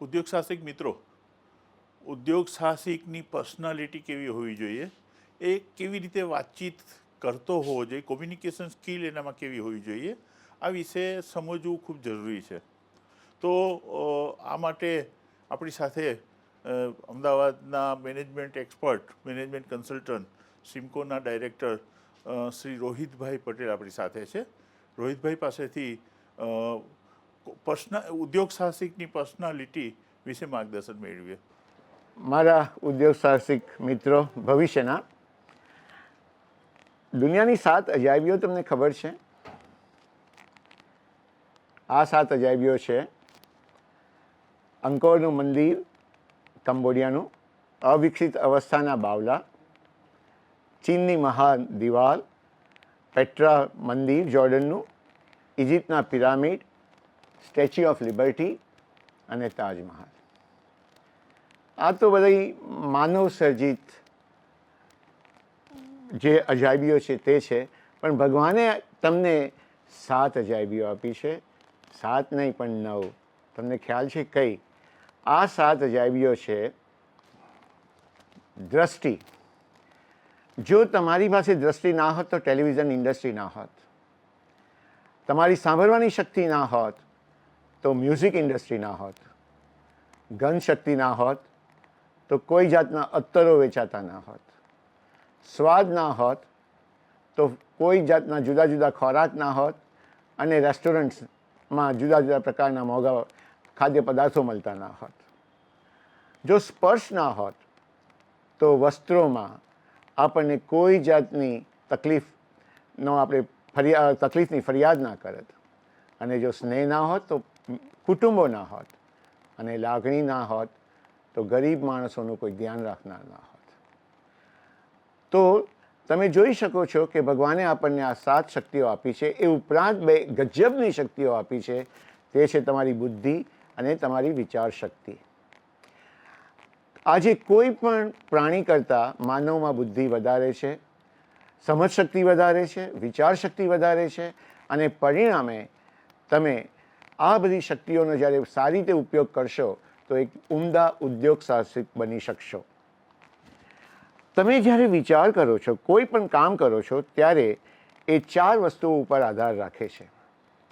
ઉદ્યોગ સાહસિક મિત્રો ઉદ્યોગ સાહસિકની પર્સનાલિટી કેવી હોવી જોઈએ? એ કેવી રીતે વાતચીત કરતો હોવો જોઈએ? કોમ્યુનિકેશન સ્કિલ એનામાં કેવી હોવી જોઈએ? આ વિશે સમજવું ખૂબ જરૂરી છે. તો આ માટે આપણી સાથે અમદાવાદના મેનેજમેન્ટ એક્સપર્ટ, મેનેજમેન્ટ કન્સલ્ટન્ટ, સિમકોના ડાયરેક્ટર શ્રી રોહિતભાઈ પટેલ આપણી સાથે છે. રોહિતભાઈ પાસેથી પર્સનલ ઉદ્યોગ સાહસિકની પર્સનાલિટી વિશે માર્ગદર્શન મેળવીએ. મારા ઉદ્યોગ સાહસિક મિત્રો, ભવિષ્યના. દુનિયાની સાત અજાયબીઓ તમને ખબર છે. આ સાત અજાયબીઓ છે અંકોરનું મંદિર, કંબોડિયાનું, અવિકસિત અવસ્થાના બાવલા, ચીનની મહાન દિવાલ, પેટ્રા મંદિર, જોર્ડનનું, ઇજિપ્તના પિરામિડ સ્ટેચ્યુ ઓફ લિબર્ટી અને તાજમહાલ. આ તો બધી માનવ સર્જિત જે અજાયબીઓ છે તે છે, પણ ભગવાને તમને સાત અજાયબીઓ આપી છે. સાત નહીં, પણ નવ. તમને ખ્યાલ છે કઈ? આ સાત અજાયબીઓ છે, દ્રષ્ટિ. જો તમારી પાસે દ્રષ્ટિ ના હોત તો ટેલિવિઝન ઇન્ડસ્ટ્રી ના હોત. તમારી સાંભળવાની શક્તિ ના હોત તો મ્યુઝિક ઇન્ડસ્ટ્રી ના હોત ગન શક્તિ ના હોત, તો કોઈ જાતના અત્તરો વેચાતા ના હોત. સ્વાદ ના હોત, તો કોઈ જાતના જુદા જુદા ખોરાક ના હોત અને રેસ્ટોરન્ટ્સમાં જુદા જુદા પ્રકારના મોંઘા ખાદ્ય પદાર્થો મળતા ના હોત. જો સ્પર્શ ના હોત, તો વસ્ત્રોમાં આપણને કોઈ જાતની તકલીફનો આપણે ફરિયા, તકલીફની ફરિયાદ ના કરત. અને જો સ્નેહ ના હોત, તો કુટુંબો ના હોત અને લાગણી ના હોત, તો ગરીબ માણસોનું કોઈ ધ્યાન રાખનાર ના હોત. તો તમે જોઈ શકો છો કે ભગવાને આપણને આ સાત શક્તિઓ આપી છે. એ ઉપરાંત બે ગજબની શક્તિઓ આપી છે. તે છે તમારી બુદ્ધિ અને તમારી વિચાર શક્તિ. આજે કોઈ પણ પ્રાણી કરતાં માનવમાં બુદ્ધિ વધારે છે, સમજ શક્તિ વધારે છે, વિચાર શક્તિ વધારે છે અને પરિણામે તમે આ બધી શક્તિઓનો જ્યારે સારી રીતે ઉપયોગ કરશો, તો એક ઉમદા ઉદ્યોગ સાહસિક બની શકશો. તમે જ્યારે વિચાર કરો છો, કોઈ પણ કામ કરો છો, ત્યારે એ ચાર વસ્તુઓ ઉપર આધાર રાખે છે.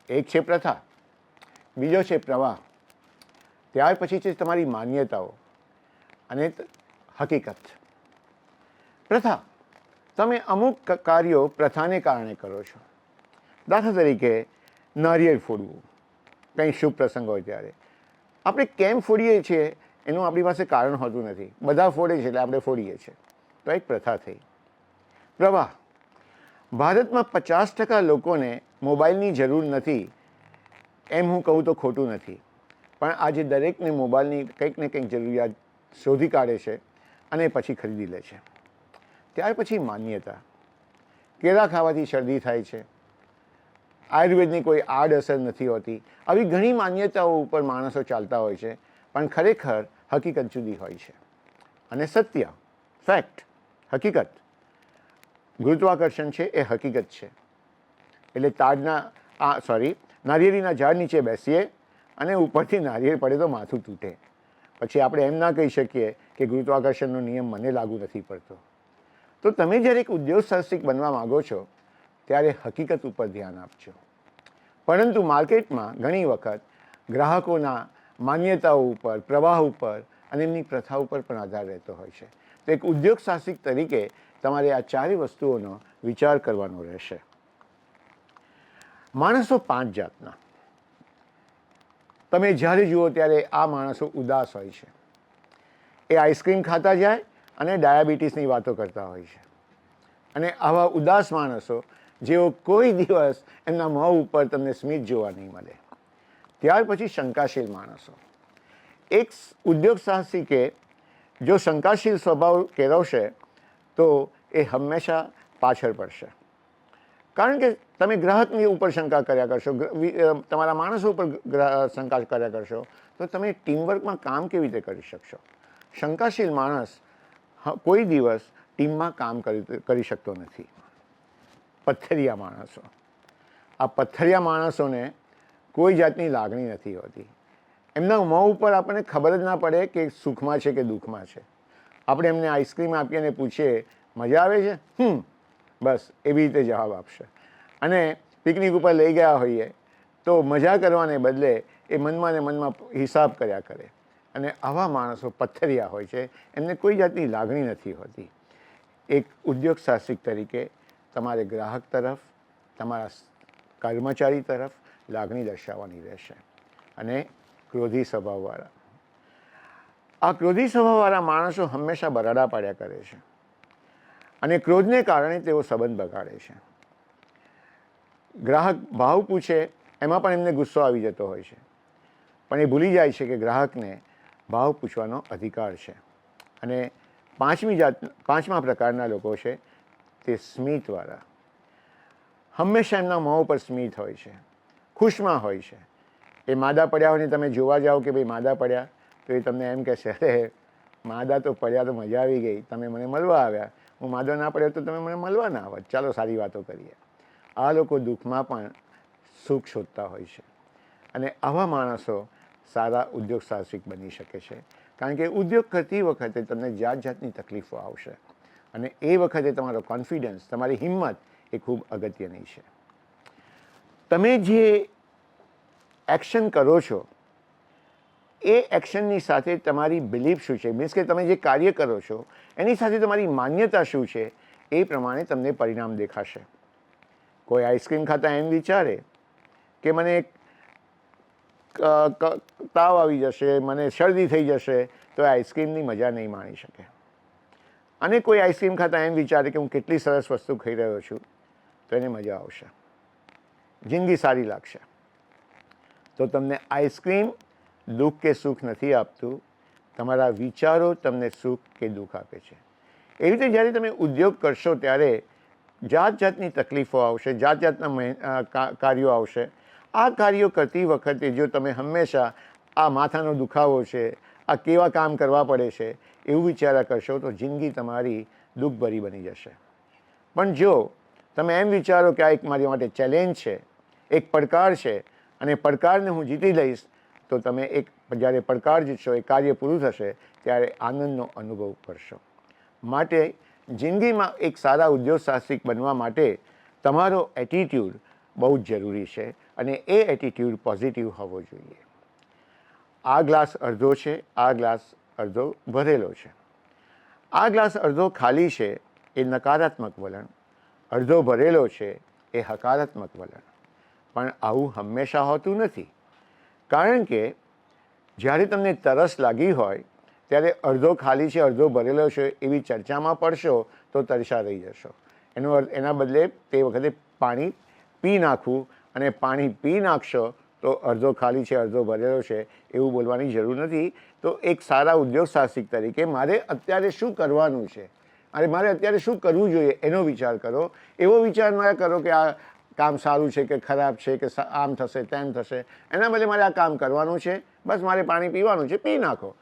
એક છે પ્રથા, બીજો છે પ્રવાહ, ત્યાર પછી છે તમારી માન્યતાઓ અને હકીકત. પ્રથા, તમે અમુક કાર્યો પ્રથાને કારણે કરો છો. દાખલા તરીકે, નારિયેળ ફોડવું. કંઈ શુભ પ્રસંગ હોય ત્યારે. આપણે કેમ ફોડીએ છીએ એનું આપણી પાસે કારણ હોતું નથી. બધા ફોડે છે એટલે આપણે ફોડીએ છીએ. તો એક પ્રથા થઈ. પ્રવાહ. ભારતમાં પચાસ ટકા લોકોને મોબાઈલની જરૂર નથી. એમ હું કહું તો ખોટું નથી. પણ આજે દરેકને મોબાઈલની કંઈક ને કંઈક જરૂરિયાત શોધી કાઢે છે અને પછી ખરીદી લે છે. ત્યાર પછી માન્યતા. કેળા ખાવાથી શરદી થાય છે. આયુર્વેદની કોઈ આડઅસર નથી હોતી. આવી ઘણી માન્યતાઓ ઉપર માણસો ચાલતા હોય છે, પણ ખરેખર હકીકત જુદી હોય છે. અને સત્ય ફેક્ટ હકીકત. ગુરુત્વાકર્ષણ છે, એ હકીકત છે. એટલે તાજના આ સોરી નારિયેળીના ઝાડ નીચે બેસીએ અને ઉપરથી નારિયેળ પડે તો માથું તૂટે. પછી આપણે એમ ના કહી શકીએ કે ગુરુત્વાકર્ષણનો નિયમ મને લાગુ નથી પડતો. તો તમે જ્યારે એક ઉદ્યોગ સાહસિક બનવા માગો છો ત્યારે હકીકત ઉપર ધ્યાન આપજો. પરંતુ માર્કેટમાં ઘણી વખત ગ્રાહકોના માન્યતાઓ ઉપર, પ્રવાહ ઉપર અને એમની પ્રથા ઉપર પણ આધાર રહેતો હોય છે. તો એક ઉદ્યોગ સાહસિક તરીકે તમારે આ ચારેય વસ્તુઓનો વિચાર કરવાનો રહેશે. માણસો પાંચ જાતના. તમે જ્યારે જુઓ ત્યારે આ માણસો ઉદાસ હોય છે. એ આઈસ્ક્રીમ ખાતા જાય અને ડાયાબિટીસની વાતો કરતા હોય છે. અને આવા ઉદાસ માણસો જેઓ કોઈ દિવસ એમના મોં ઉપર તમને સ્મિત જોવા નહીં મળે. ત્યાર પછી શંકાશીલ માણસો. એક ઉદ્યોગ સાહસિકે જો શંકાશીલ સ્વભાવ કેળવશે, તો એ હંમેશા પાછળ પડશે. કારણ કે તમે ગ્રાહકની ઉપર શંકા કર્યા કરશો તમારા માણસો ઉપર શંકા કર્યા કરશો, તો તમે ટીમવર્કમાં કામ કેવી રીતે કરી શકશો? શંકાશીલ માણસ કોઈ દિવસ ટીમમાં કામ કરી શકતો નથી. પથ્થરિયા માણસો. આ પથ્થરિયા માણસોને કોઈ જાતની લાગણી નથી હોતી. એમના મોં ઉપર આપણને ખબર જ ના પડે કે સુખમાં છે કે દુઃખમાં છે. આપણે એમને આઈસ્ક્રીમ આપીએ અને પૂછીએ, મજા આવે છે? હમ, બસ, એવી રીતે જવાબ આપશે. અને પિકનિક ઉપર લઈ ગયા હોઈએ, તો મજા કરવાને બદલે એ મનમાં ને મનમાં હિસાબ કર્યા કરે. અને આવા માણસો પથ્થરિયા હોય છે, એમને કોઈ જાતની લાગણી નથી હોતી. એક ઉદ્યોગ સાહસિક તરીકે તમારે ગ્રાહક તરફ, તમારા કર્મચારી તરફ લાગણી દર્શાવવાની રહેશે અને ક્રોધી સ્વભાવવાળા. આ ક્રોધી સ્વભાવવાળા માણસો હંમેશા બરાડા પાડ્યા કરે છે અને ક્રોધને કારણે તેઓ સંબંધ બગાડે છે. ગ્રાહક ભાવ પૂછે, એમાં પણ એમને ગુસ્સો આવી જતો હોય છે. પણ એ ભૂલી જાય છે કે ગ્રાહકને ભાવ પૂછવાનો અધિકાર છે અને પાંચમી જાત, પાંચમા પ્રકારના લોકો છે તે સ્મિતવાળા હંમેશા એમના મોં ઉપર સ્મિત હોય છે, ખુશમાં હોય છે. એ માદા પડ્યા હોય ને તમે જોવા જાઓ કે ભાઈ માદા પડ્યા, તો એ તમને એમ કહેશે, અરે, માદા તો પડ્યા તો મજા આવી ગઈ, તમે મને મળવા આવ્યા. હું માદો ના પડ્યો તો તમે મને મળવા ના આવત ચાલો સારી વાતો કરીએ. આ લોકો દુઃખમાં પણ સુખ શોધતા હોય છે. અને આવા માણસો સારા ઉદ્યોગ સાહસિક બની શકે છે. કારણ કે ઉદ્યોગ કરતી વખતે તમને જાત જાતની તકલીફો આવશે. અને એ વખતે તમારો કોન્ફિડન્સ તમારી હિંમત એ ખૂબ અગત્યની છે. તમે જે એક્શન કરો છો, એ એક્શનની સાથે તમારી બિલીફ શું છે? મીન્સ કે તમે જે કાર્ય કરો છો, એની સાથે તમારી માન્યતા શું છે? એ પ્રમાણે તમને પરિણામ દેખાશે. કોઈ આઈસ્ક્રીમ ખાતા એમ વિચારે કે મને તાવ આવી જશે, મને શરદી થઈ જશે, તો આઈસ્ક્રીમની મજા નહીં માણી શકે. અને કોઈ આઈસ્ક્રીમ ખાતા એમ વિચારે કે હું કેટલી સરસ વસ્તુ ખાઈ રહ્યો છું, તો એને મજા આવશે. જિંદગી સારી લાગશે. તો તમને આઈસ્ક્રીમ દુઃખ કે સુખ નથી આપતું, તમારા વિચારો તમને સુખ કે દુઃખ આપે છે. એવી રીતે જ્યારે તમે ઉદ્યોગ કરશો ત્યારે જાત જાતની તકલીફો આવશે જાત જાતના કાર્યો આવશે. આ કાર્યો કરતી વખતે જો તમે હંમેશા આ માથાનો દુખાવો છે, આ કેવા કામ કરવા પડે છે એવું વિચારા કરશો તો જિંદગી તમારી દુઃખભરી બની જશે. પણ જો તમે એમ વિચારો કે આ એક મારી માટે ચેલેન્જ છે, એક પડકાર છે અને પડકારને હું જીતી લઈશ, તો તમે એક જ્યારે પડકાર જીતશો, એ કાર્ય પૂરું થશે, ત્યારે આનંદનો અનુભવ કરશો. માટે જિંદગીમાં એક સારા ઉદ્યોગ સાહસિક બનવા માટે તમારો એટીટ્યૂડ બહુ જ જરૂરી છે અને એ એટીટ્યૂડ પોઝિટિવ હોવો જોઈએ. આ ગ્લાસ અડધો છે, આ ગ્લાસ અડધો ભરેલો છે. આ ગ્લાસ અડધો ખાલી છે એ નકારાત્મક વલણ. અડધો ભરેલો છે એ હકારાત્મક વલણ. પણ આવું હંમેશા હોતું નથી. કારણ કે જ્યારે તમને તરસ લાગી હોય, ત્યારે અડધો ખાલી છે, અડધો ભરેલો છે એવી ચર્ચામાં પડશો તો તરસા રહી જશો. એનો એના બદલે તે વખતે પાણી પી નાખવું અને પાણી પી નાખશો તો અડધો ખાલી છે અડધો ભરેલો છે, એવું બોલવાની જરૂર નથી. તો એક સારા ઉદ્યોગ સાહસિક તરીકે મારે અત્યારે શું કરવાનું છે? અને મારે અત્યારે શું કરવું જોઈએ એનો વિચાર કરો. એવો વિચાર ના કરો કે આ કામ સારું છે કે ખરાબ છે, કે આમ થશે, તેમ થશે. એના બદલે મારે આ કામ કરવાનું છે. બસ મારે પાણી પીવાનું છે, પી નાખો.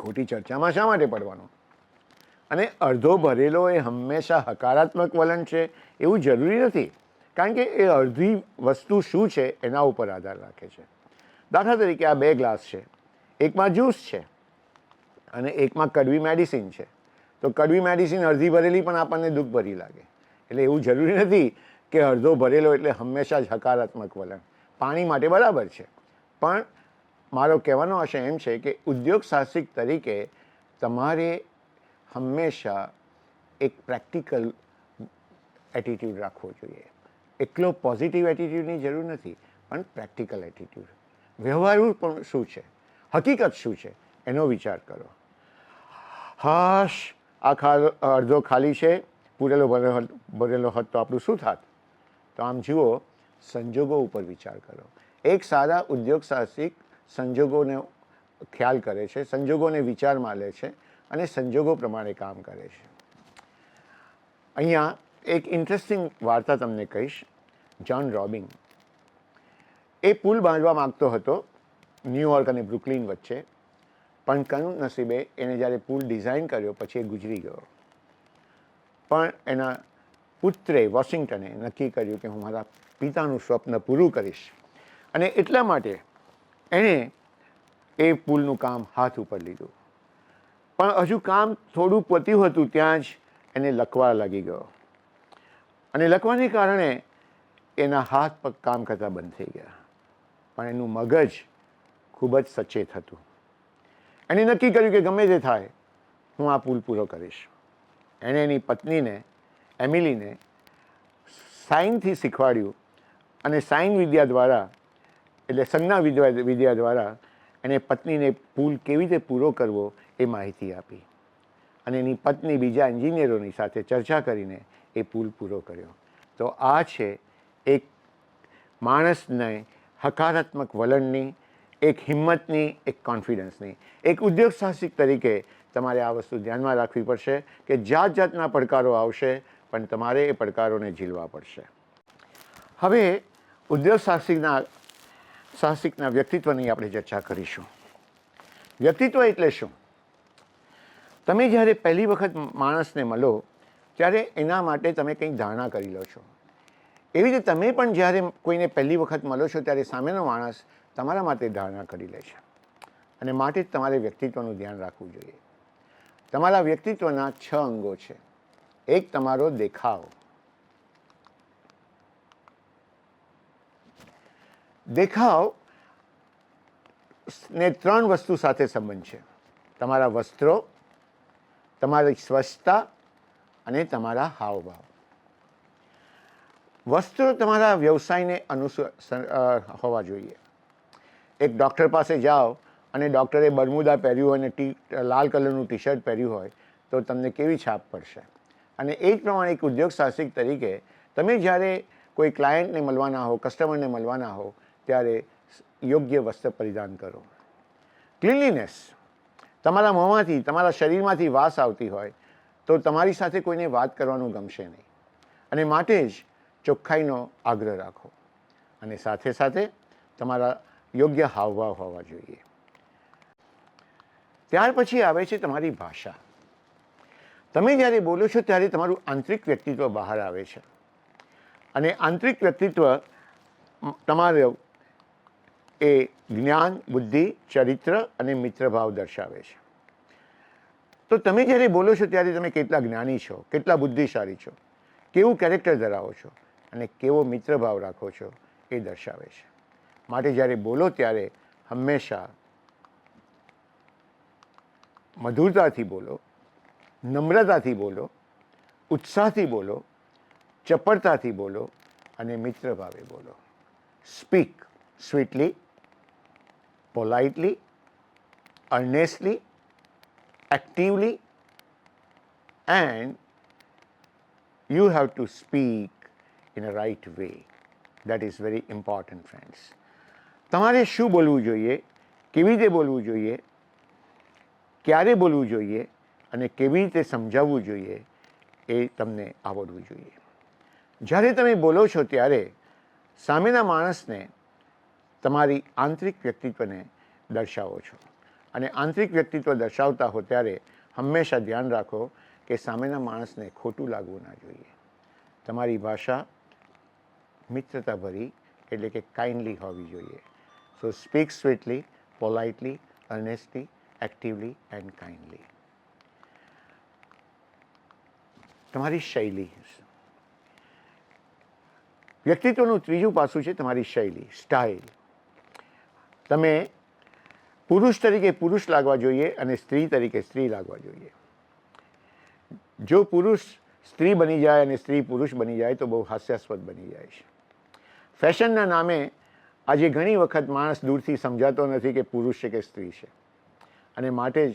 ખોટી ચર્ચામાં શા માટે પડવાનું? અને અડધો ભરેલો એ હંમેશા હકારાત્મક વલણ છે, એવું જરૂરી નથી. કારણ કે એ અડધી વસ્તુ શું છે એના ઉપર આધાર રાખે છે. દાખલા તરીકે આ બે ગ્લાસ છે. એકમાં જ્યુસ છે અને એકમાં કડવી મેડિસિન છે. તો કડવી મેડિસિન અડધી ભરેલી પણ આપણને દુઃખ ભરી લાગે. એટલે એવું જરૂરી નથી કે અડધો ભરેલો એટલે હંમેશા જ હકારાત્મક વલણ. પાણી માટે બરાબર છે. પણ મારો કહેવાનો આશય એમ છે કે ઉદ્યોગ સાહસિક તરીકે તમારે હંમેશા એક પ્રેક્ટિકલ એટીટ્યૂડ રાખવો જોઈએ. એકલો પોઝિટિવ એટીટ્યૂડની જરૂર નથી, પણ પ્રેક્ટિકલ એટીટ્યૂડ વ્યવહારુ પણ શું છે? હકીકત શું છે? એનો વિચાર કરો. હાશ, આ ખા અડધો ખાલી છે, પૂરેલો ભરેલો હોત તો આપણું શું થાત? તો આમ જુઓ, સંજોગો ઉપર વિચાર કરો. એક સારા ઉદ્યોગ સાહસિક સંજોગોને ખ્યાલ કરે છે, સંજોગોને વિચારમાં લે છે અને સંજોગો પ્રમાણે કામ કરે છે. અહીંયા એક ઇન્ટરેસ્ટિંગ વાર્તા તમને કહીશ. જ્હોન રોબિંગ એ પુલ બાંધવા માગતો હતો ન્યુયોર્ક અને બ્રુકલિન વચ્ચે. પણ કયું નસીબે એને જ્યારે પુલ ડિઝાઇન કર્યો, પછી એ ગુજરી ગયો. પણ એના પુત્રે વોશિંગ્ટને નક્કી કર્યું કે હું મારા પિતાનું સ્વપ્ન પૂરું કરીશ. અને એટલા માટે એણે એ પુલનું કામ હાથ ઉપર લીધું. પણ હજુ કામ થોડું પત્યું હતું, ત્યાં જ એને લકવા લાગી ગયો. અને લકવાને કારણે એના હાથ પગ કામ કરતા બંધ થઈ ગયા. પણ એનું મગજ ખૂબ જ સચેત હતું. એણે નક્કી કર્યું કે ગમે તે થાય, હું આ પુલ પૂરો કરીશ. એણે એની પત્નીને, એમિલીને સાઇનથી શીખવાડ્યું અને સાઇન વિદ્યા દ્વારા, એટલે સંજ્ઞા વિદ્યા વિદ્યા દ્વારા એણે પત્નીને પુલ કેવી રીતે પૂરો કરવો એ માહિતી આપી. અને એની પત્ની બીજા એન્જિનિયરોની સાથે ચર્ચા કરીને એ પુલ પૂરો કર્યો. તો આ છે એક માણસને હકારાત્મક વલણની, એક હિંમતની, એક કોન્ફિડન્સની એક ઉદ્યોગ સાહસિક તરીકે તમારે આ વસ્તુ ધ્યાનમાં રાખવી પડશે કે જાત જાતના પડકારો આવશે, પણ તમારે એ પડકારોને ઝીલવા પડશે. હવે ઉદ્યોગ સાહસિકના સાહસિકના વ્યક્તિત્વની આપણે ચર્ચા કરીશું. વ્યક્તિત્વ એટલે શું? તમે જ્યારે પહેલી વખત માણસને મળો, ત્યારે એના માટે તમે કંઈક ધારણા કરી લો છો. એવી રીતે તમે પણ જ્યારે કોઈને પહેલી વખત મળો છો ત્યારે સામેનો માણસ તમારા માટે ધારણા કરી લે છે. અને માટે જ તમારે વ્યક્તિત્વનું ધ્યાન રાખવું જોઈએ. તમારા વ્યક્તિત્વના છ અંગો છે. એક, તમારો દેખાવ. દેખાવ ને ત્રણ વસ્તુ સાથે સંબંધ છે. તમારા વસ્ત્રો, તમારી સ્વચ્છતા અને તમારા હાવભાવ. વસ્ત્રો તમારા વ્યવસાયને અનુસર હોવા જોઈએ. એક ડૉક્ટર પાસે જાઓ અને ડૉક્ટરે બરમુદા પહેર્યું હોય અને ટી લાલ કલરનું ટી શર્ટ પહેર્યું હોય, તો તમને કેવી છાપ પડશે? અને એ જ પ્રમાણે એક ઉદ્યોગ સાહસિક તરીકે, તમે જ્યારે કોઈ ક્લાયન્ટને મળવાના હો કસ્ટમરને મળવાના હો, ત્યારે યોગ્ય વસ્ત્ર પરિધાન કરો. ક્લીનલીનેસ તમારા મોંમાંથી, તમારા શરીરમાંથી વાસ આવતી હોય, તો તમારી સાથે કોઈને વાત કરવાનું ગમશે નહીં. અને માટે જ ચોખ્ખાઈનો આગ્રહ રાખો. અને સાથે સાથે તમારા યોગ્ય હાવભાવ હોવા જોઈએ. ત્યાર પછી આવે છે તમારી ભાષા. તમે જ્યારે બોલો છો ત્યારે તમારું આંતરિક વ્યક્તિત્વ બહાર આવે છે. અને આંતરિક વ્યક્તિત્વ તમારું એ જ્ઞાન, બુદ્ધિ, ચરિત્ર અને મિત્રભાવ દર્શાવે છે. તો તમે જ્યારે બોલો છો ત્યારે તમે કેટલા જ્ઞાની છો, કેટલા બુદ્ધિશાળી છો, કેવું કેરેક્ટર ધરાવો છો? અને કેવો મિત્રભાવ રાખો છો એ દર્શાવે છે. માટે જ્યારે બોલો ત્યારે હંમેશા મધુરતાથી બોલો, નમ્રતાથી બોલો, ઉત્સાહથી બોલો, ચપળતાથી બોલો અને મિત્રભાવે બોલો. Speak sweetly politely earnestly actively and you have to speak in a right way that is very important friends તમારે શું બોલવું જોઈએ? કેવી રીતે બોલવું જોઈએ? ક્યારે બોલવું જોઈએ? અને કેવી રીતે સમજાવવું જોઈએ? એ તમને આવડવું જોઈએ. જ્યારે તમે બોલો છો ત્યારે સામેના માણસને તમારી આંતરિક વ્યક્તિત્વને દર્શાવો છો. અને આંતરિક વ્યક્તિત્વ દર્શાવતા હો ત્યારે હંમેશા ધ્યાન રાખો કે સામેના માણસને ખોટું લાગવું ના જોઈએ. તમારી ભાષા મિત્રતાભરી એટલે કે કાઇન્ડલી હોવી જોઈએ so speak sweetly politely earnestly actively and kindly તમારી શૈલી વ્યક્તિત્વનું ત્રીજું પાસું છે તમારી શૈલી સ્ટાઇલ તમે પુરુષ તરીકે પુરુષ લાગવા જોઈએ અને સ્ત્રી તરીકે સ્ત્રી લાગવા જોઈએ। જો પુરુષ સ્ત્રી બની જાય અને સ્ત્રી પુરુષ બની જાય તો બહુ હાસ્યાસ્પદ બની જાય છે। ફેશનના નામે આજે ઘણી વખત માણસ દૂરથી સમજાતો નથી કે પુરુષ છે કે સ્ત્રી છે. અને માટે જ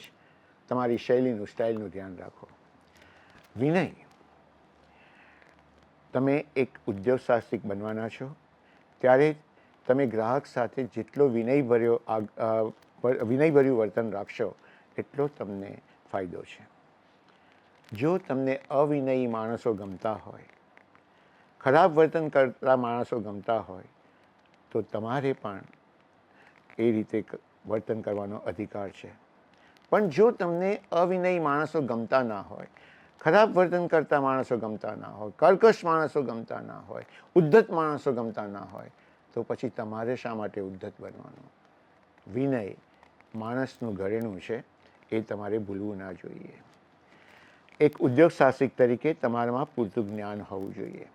તમારી શૈલીનું, સ્ટાઇલનું ધ્યાન રાખો. વિનય, તમે એક ઉદ્યોગ સાહસિક બનવાના છો. ત્યારે તમે ગ્રાહક સાથે જેટલો વિનયભર્યો વિનયભર્યું વર્તન રાખશો, એટલો તમને ફાયદો છે. જો તમને અવિનયી માણસો ગમતા હોય ખરાબ વર્તન કરતા માણસો ગમતા હોય, તો તમારે પણ એ રીતે વર્તન કરવાનો અધિકાર છે. પણ જો તમને અવિનયી માણસો ગમતા ના હોય, ખરાબ વર્તન કરતા માણસો ગમતા ના હોય, કર્કશ માણસો ગમતા ના હોય, ઉદ્ધત માણસો ગમતા ના હોય, તો પછી તમારે શા માટે ઉદ્ધત બનવાનું? વિનય માણસનું ઘરેણું છે, એ તમારે ભૂલવું ના જોઈએ. એક ઉદ્યોગ સાહસિક તરીકે તમારામાં પૂરતું જ્ઞાન હોવું જોઈએ.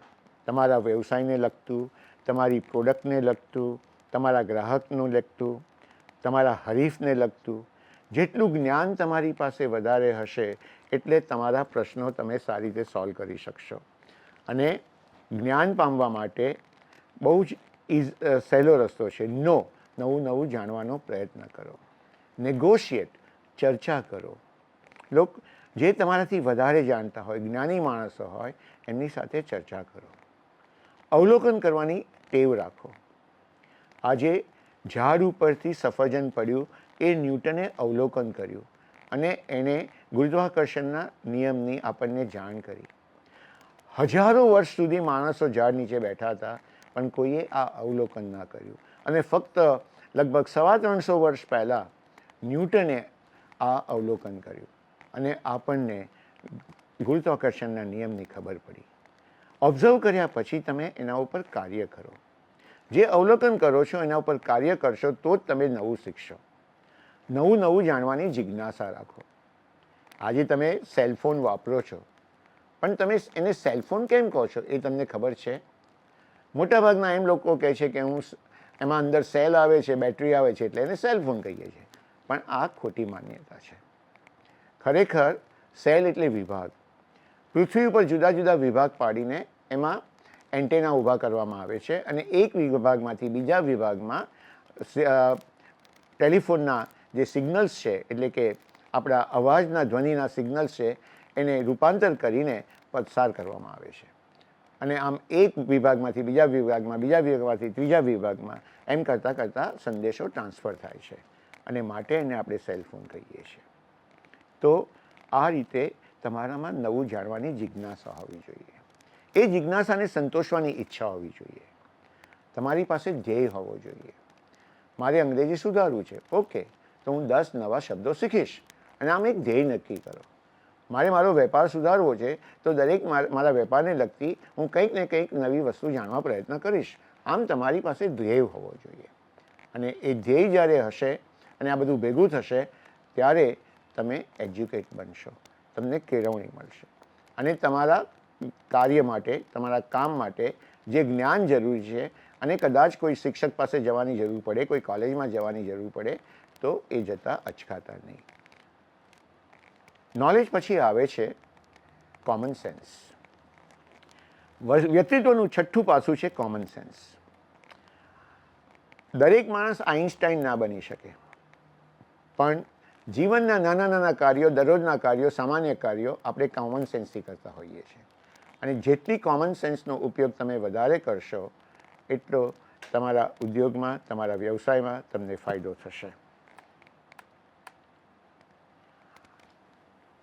તમારા વ્યવસાયને લગતું, તમારી પ્રોડક્ટને લગતું, તમારા ગ્રાહકનું લગતું, તમારા હરીફને લગતું, જેટલું જ્ઞાન તમારી પાસે વધારે હશે, એટલે તમારા પ્રશ્નો તમે સારી રીતે સોલ્વ કરી શકશો. અને જ્ઞાન પામવા માટે બહુ જ ઇઝ સહેલો રસ્તો છે. નો, નવું નવું જાણવાનો પ્રયત્ન કરો. નેગોશિએટ, ચર્ચા કરો. લોક, જે તમારાથી વધારે જાણતા હોય, જ્ઞાની માણસો હોય, એમની સાથે ચર્ચા કરો. અવલોકન કરવાની ટેવ રાખો. આજે ઝાડ ઉપરથી સફરજન પડ્યું એ ન્યૂટને અવલોકન કર્યું અને એણે ગુરુત્વાકર્ષણના નિયમની આપણને જાણ કરી. હજારો વર્ષ સુધી માણસો ઝાડ નીચે બેઠા હતા, પણ કોઈએ આ અવલોકન ના કર્યું. અને ફક્ત લગભગ સવા ત્રણસો વર્ષ પહેલાં ન્યૂટને આ અવલોકન કર્યું અને આપણને ગુરુત્વાકર્ષણના નિયમની ખબર પડી. ઓબ્ઝર્વ કર્યા પછી તમે એના ઉપર કાર્ય કરો. જે અવલોકન કરો છો, એના ઉપર કાર્ય કરશો, તો જ તમે નવું શીખશો. નવું નવું જાણવાની જિજ્ઞાસા રાખો. આજે તમે સેલફોન વાપરો છો. પણ તમે એને સેલફોન કેમ કહો છો એ તમને ખબર છે? મોટાભાગના એમ લોકો કહે છે કે હું એમાં અંદર સેલ આવે છે બેટરી આવે છે એટલે એને સેલફોન કહીએ છીએ. પણ આ ખોટી માન્યતા છે. ખરેખર સેલ એટલે વિભાગ. પૃથ્વી ઉપર જુદા જુદા વિભાગ પાડીને એમાં એન્ટેના ઊભા કરવામાં આવે છે અને એક વિભાગમાંથી બીજા વિભાગમાં ટેલિફોનના જે સિગ્નલ્સ છે, એટલે કે આપણા અવાજના ધ્વનિના સિગ્નલ્સ છે, એને રૂપાંતર કરીને પસાર કરવામાં આવે છે. અને આમ એક વિભાગમાંથી બીજા વિભાગમાં, બીજા વિભાગમાંથી ત્રીજા વિભાગમાં એમ કરતાં કરતાં સંદેશો ટ્રાન્સફર થાય છે. અને માટે એને આપણે સેલફોન કહીએ છીએ. તો આ રીતે તમારામાં નવું જાણવાની જિજ્ઞાસા હોવી જોઈએ. એ જિજ્ઞાસાને સંતોષવાની ઈચ્છા હોવી જોઈએ. તમારી પાસે ધ્યેય હોવો જોઈએ. મારે અંગ્રેજી સુધારવું છે. ઓકે, તો હું દસ નવા શબ્દો શીખીશ અને આમ એક ધ્યેય નક્કી કરો. મારે મારો વેપાર સુધારવો છે, તો દરેક મારા વેપારને લગતી હું કંઈક ને કંઈક નવી વસ્તુ જાણવા પ્રયત્ન કરીશ. આમ તમારી પાસે ધ્યેય હોવો જોઈએ. અને એ ધ્યેય જ્યારે હશે અને આ બધું ભેગું થશે, ત્યારે તમે એજ્યુકેટ બનશો. તમને કેળવણી મળશે. અને તમારા કાર્ય માટે, તમારા કામ માટે જે જ્ઞાન જરૂરી છે અને કદાચ કોઈ શિક્ષક પાસે જવાની જરૂર પડે, કોઈ કોલેજમાં જવાની જરૂર પડે, તો એ જતાં અચકાતા નહીં. નોલેજ પછી આવે છે કોમન સેન્સ વ્યક્તિત્વનું છઠ્ઠું પાસું છે કોમન સેન્સ દરેક માણસ આઈન્સ્ટાઈન ના બની શકે. પણ જીવનના નાના નાના કાર્યો, દરરોજના કાર્યો, સામાન્ય કાર્યો આપણે કોમન સેન્સથી કરતા હોઈએ છીએ. અને જેટલી કોમન સેન્સનો ઉપયોગ તમે વધારે કરશો, એટલો તમારા ઉદ્યોગમાં, તમારા વ્યવસાયમાં તમને ફાયદો થશે.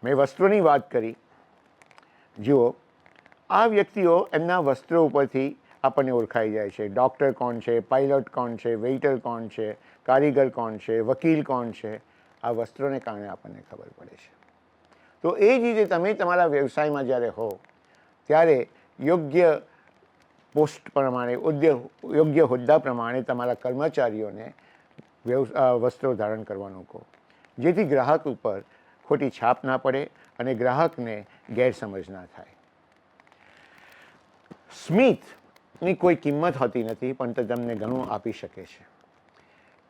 મેં વસ્ત્રોની વાત કરી. જુઓ, આ વ્યક્તિઓ એમના વસ્ત્રો ઉપરથી આપણને ઓળખાઈ જાય છે. ડૉક્ટર કોણ છે પાયલટ કોણ છે વેઇટર કોણ છે, કારીગર કોણ છે, વકીલ કોણ છે. આ વસ્ત્રોને કારણે આપણને ખબર પડે છે. તો એ જ રીતે તમે તમારા વ્યવસાયમાં જ્યારે હો, ત્યારે યોગ્ય પોસ્ટ પ્રમાણે, ઉદ્યોગ, યોગ્ય હોદ્દા પ્રમાણે તમારા કર્મચારીઓને વસ્ત્રો ધારણ કરવાનું કહો જેથી ગ્રાહક ઉપર ખોટી છાપ ના પડે અને ગ્રાહકને ગેરસમજ ના થાય. સ્મિતની કોઈ કિંમત હોતી નથી, પણ તે તમને ઘણું આપી શકે છે.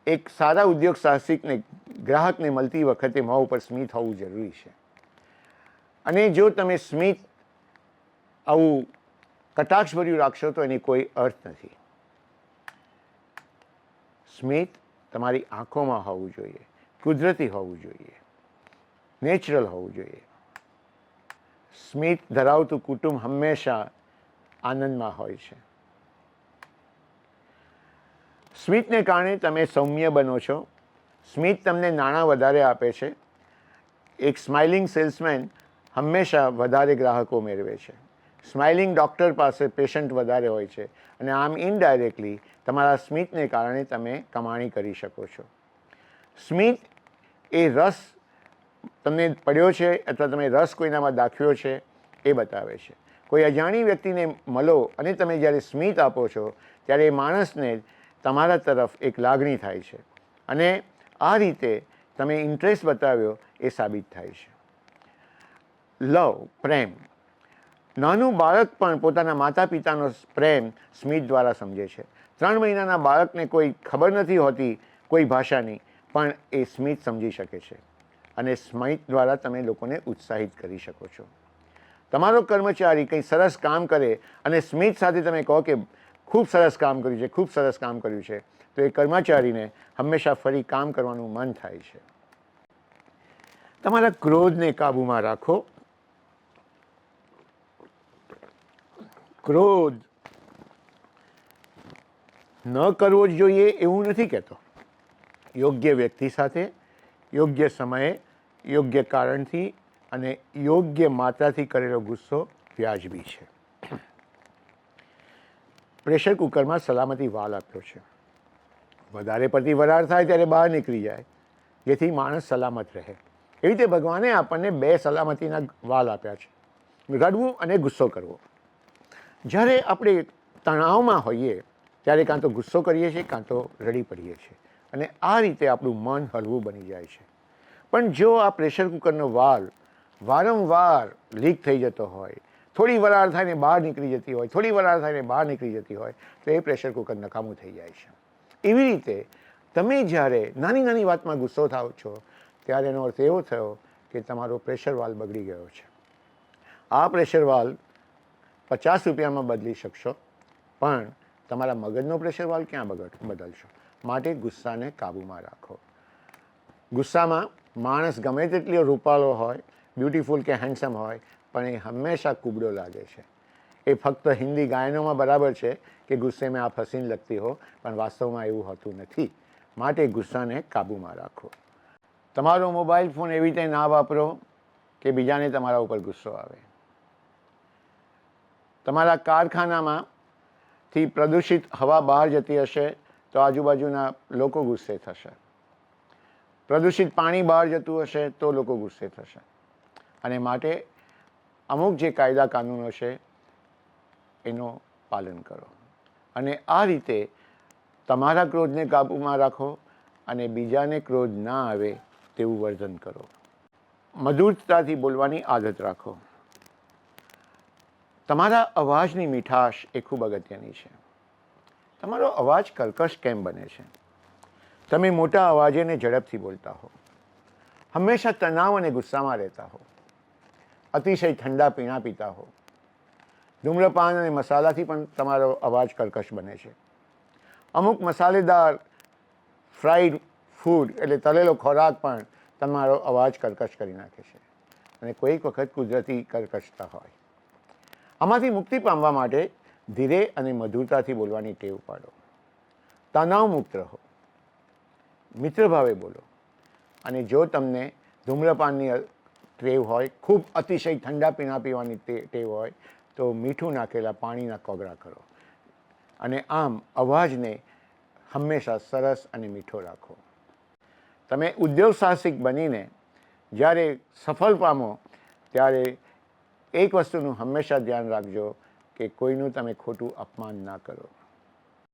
એક સારા ઉદ્યોગ સાહસિકને, ગ્રાહકને મળતી વખતે મોં ઉપર સ્મિત હોવું જરૂરી છે. અને જો તમે સ્મિત આવું કટાક્ષભર્યું રાખશો તો એની કોઈ અર્થ નથી. સ્મિત તમારી આંખોમાં હોવું જોઈએ, કુદરતી હોવું જોઈએ, નેચરલ હોવું જોઈએ. સ્મિત ધરાવતું કુટુંબ હંમેશા આનંદમાં હોય છે. સ્મિતને કારણે તમે સૌમ્ય બનો છો. સ્મિત તમને નાણાં વધારે આપે છે. એક સ્માઇલિંગ સેલ્સમેન હંમેશા વધારે ગ્રાહકો મેળવે છે. સ્માઇલિંગ ડૉક્ટર પાસે પેશન્ટ વધારે હોય છે અને આમ ઇનડાયરેક્ટલી તમારા સ્મિતને કારણે તમે કમાણી કરી શકો છો. સ્મિત એ રસ તમને પડ્યો છે અથવા તમે રસ કોઈનામાં દાખ્યો છે એ બતાવે છે. કોઈ અજાણી વ્યક્તિને મળો અને તમે જ્યારે સ્મિત આપો છો, ત્યારે એ માણસને તમારા તરફ એક લાગણી થાય છે. અને આ રીતે તમે ઇન્ટરેસ્ટ બતાવ્યો એ સાબિત થાય છે. લવ પ્રેમ. નાનું બાળક પણ પોતાના માતા પિતાનો પ્રેમ સ્મિત દ્વારા સમજે છે. ત્રણ મહિનાના બાળકને કોઈ ખબર નથી હોતી, કોઈ ભાષાની, પણ એ સ્મિત સમજી શકે છે. અને સ્મિત દ્વારા તમે લોકોને ઉત્સાહિત કરી શકો છો. તમારો કર્મચારી કંઈ સરસ કામ કરે અને સ્મિત સાથે તમે કહો કે ખૂબ સરસ કામ કર્યું છે, ખૂબ સરસ કામ કર્યું છે. તો એ કર્મચારીને હંમેશા ફરી કામ કરવાનું મન થાય છે. તમારા ક્રોધને કાબૂમાં રાખો. ક્રોધ ન કરવો જ જોઈએ એવું નથી કહેતો. યોગ્ય વ્યક્તિ સાથે, યોગ્ય સમયે, યોગ્ય કારણથી અને યોગ્ય માત્રાથી કરેલો ગુસ્સો વ્યાજબી છે. પ્રેશર કુકરમાં સલામતી વાલ આપ્યો છે. વધારે પડતી વરાળ થાય ત્યારે બહાર નીકળી જાય, જેથી માણસ સલામત રહે. એવી રીતે ભગવાને આપણને બે સલામતીના વાલ આપ્યા છે. રડવું અને ગુસ્સો કરવો. જ્યારે આપણે તણાવમાં હોઈએ, ત્યારે કાં તો ગુસ્સો કરીએ છીએ, કાં તો રડી પડીએ છીએ. અને આ રીતે આપણું મન હળવું બની જાય છે. પણ જો આ પ્રેશર કુકરનો વાલ વારંવાર લીક થઈ જતો હોય થોડી વરાળ થઈને બહાર નીકળી જતી હોય, થોડી વરાળ થઈને બહાર નીકળી જતી હોય, તો એ પ્રેશર કુકર નકામું થઈ જાય છે. એવી રીતે તમે જ્યારે નાની નાની વાતમાં ગુસ્સો થાવ છો, ત્યારે એનો અર્થ એવો થયો કે તમારો પ્રેશર વાલ બગડી ગયો છે. આ પ્રેશર વાલ પચાસ રૂપિયામાં બદલી શકશો, પણ તમારા મગજનો પ્રેશર વાલ ક્યાં બગડ, બદલશો? માટે ગુસ્સાને કાબૂમાં રાખો. ગુસ્સામાં માણસ ગમે તેટલો રૂપાળો હોય, બ્યુટીફુલ કે હેન્ડસમ હોય પણ એ હંમેશા કુબડો લાગે છે. એ ફક્ત હિન્દી ગાયનોમાં બરાબર છે કે ગુસ્સે મેં આપ હસીન લગતી હો, પણ વાસ્તવમાં એવું હોતું નથી. માટે ગુસ્સાને કાબૂમાં રાખો. તમારો મોબાઈલ ફોન એવી રીતે ના વાપરો કે બીજાને તમારા ઉપર ગુસ્સો આવે. તમારા કારખાનામાંથી પ્રદૂષિત હવા બહાર જતી હશે તો આજુબાજુના લોકો ગુસ્સે થશે. પ્રદૂષિત પાણી બહાર જતું હશે તો લોકો ગુસ્સે થશે. અને માટે અમુક જે કાયદા કાનૂનો છે, એનું પાલન કરો. અને આ રીતે તમારા ક્રોધને કાબૂમાં રાખો અને બીજાને ક્રોધ ના આવે તેવું વર્ધન કરો. મધુરતાથી બોલવાની આદત રાખો. તમારા અવાજની મીઠાશ એ ખૂબ અગત્યની છે. તમારો અવાજ કર્કશ કેમ બને છે? તમે મોટા અવાજેને ઝડપથી બોલતા હો. હંમેશા તણાવ અને ગુસ્સામાં રહેતા હો. અતિશય ઠંડા પીણા પીતા હો. ધૂમ્રપાન અને મસાલાથી પણ તમારો અવાજ કર્કશ બને છે. અમુક મસાલેદાર ફ્રાઈડ ફૂડ એટલે તળેલો ખોરાક પણ તમારો અવાજ કર્કશ કરી નાખે છે અને કોઈક વખત કુદરતી કર્કશતા હોય. આમાંથી મુક્તિ પામવા માટે ધીરે અને મધુરતાથી બોલવાની ટેવ પાડો. તણાવ મુક્ત રહો. મિત્ર ભાવે બોલો. અને જો તમને ધૂમ્રપાનની ટેવ હોય, ખૂબ અતિશય ઠંડા પીણા પીવાની ટેવ હોય, તો મીઠું નાખેલા પાણીના કોગળા કરો. અને આમ અવાજને હંમેશા સરસ અને મીઠો રાખો. તમે ઉદ્યોગ સાહસિક બનીને જ્યારે સફળ પામો, ત્યારે એક વસ્તુનું હંમેશા ધ્યાન રાખજો કે કોઈનું તમે ખોટું અપમાન ના કરો.